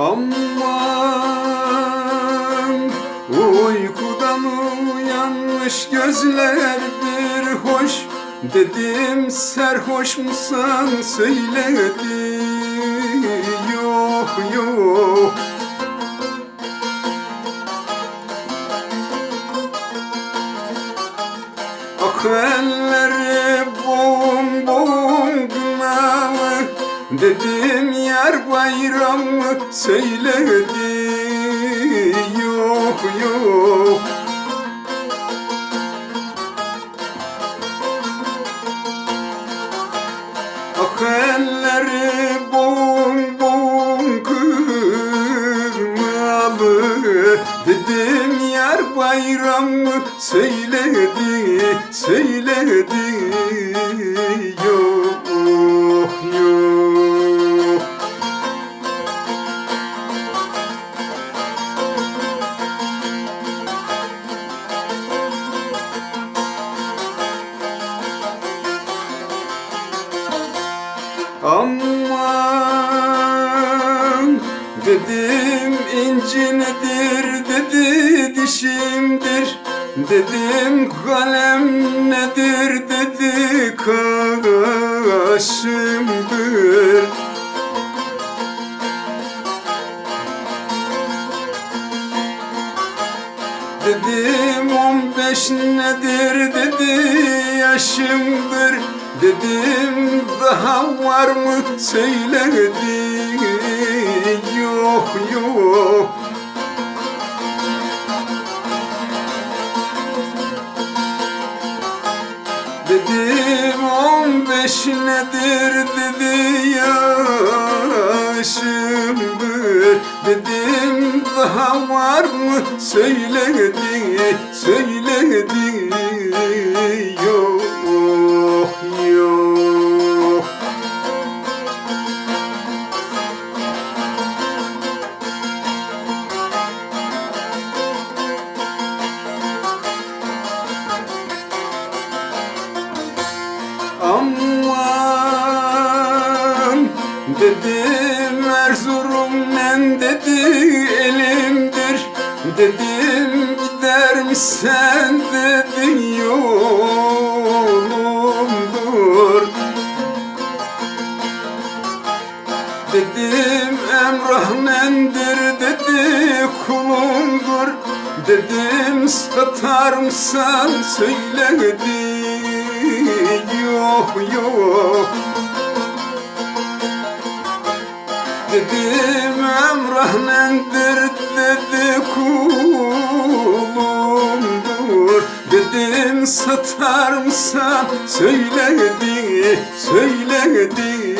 Aman Uykudan uyanmış gözler bir hoş. Dedim serhoş musan söyledi Yok yok Ak ah, elleri boğum boğum Dedim yar bayramı söyledi Yok yok. Ak elleri boğum boğum kırmalı. Dedim yar bayramı söyledi söyledi Aman dedim inci nedir dedi dişimdir. Dedim kalem nedir dedi kaşımdır Dedim on beş nedir dedi yaşımdır Dedim daha var mı söyledi Yok yok. Dedim on beş nedir dedi yaşımdır Dedim daha var mı? Söyledi söyledi Yok yok Aman dedim Dedim gider misin? dedi yolumdur. Dedim Emrah nendir dedi kulumdur. Dedim satar mısın? Söyledi Yok yok Dedim Emrah nendir dedi kulumdur Dedim satar mısın? Söyledi söyledi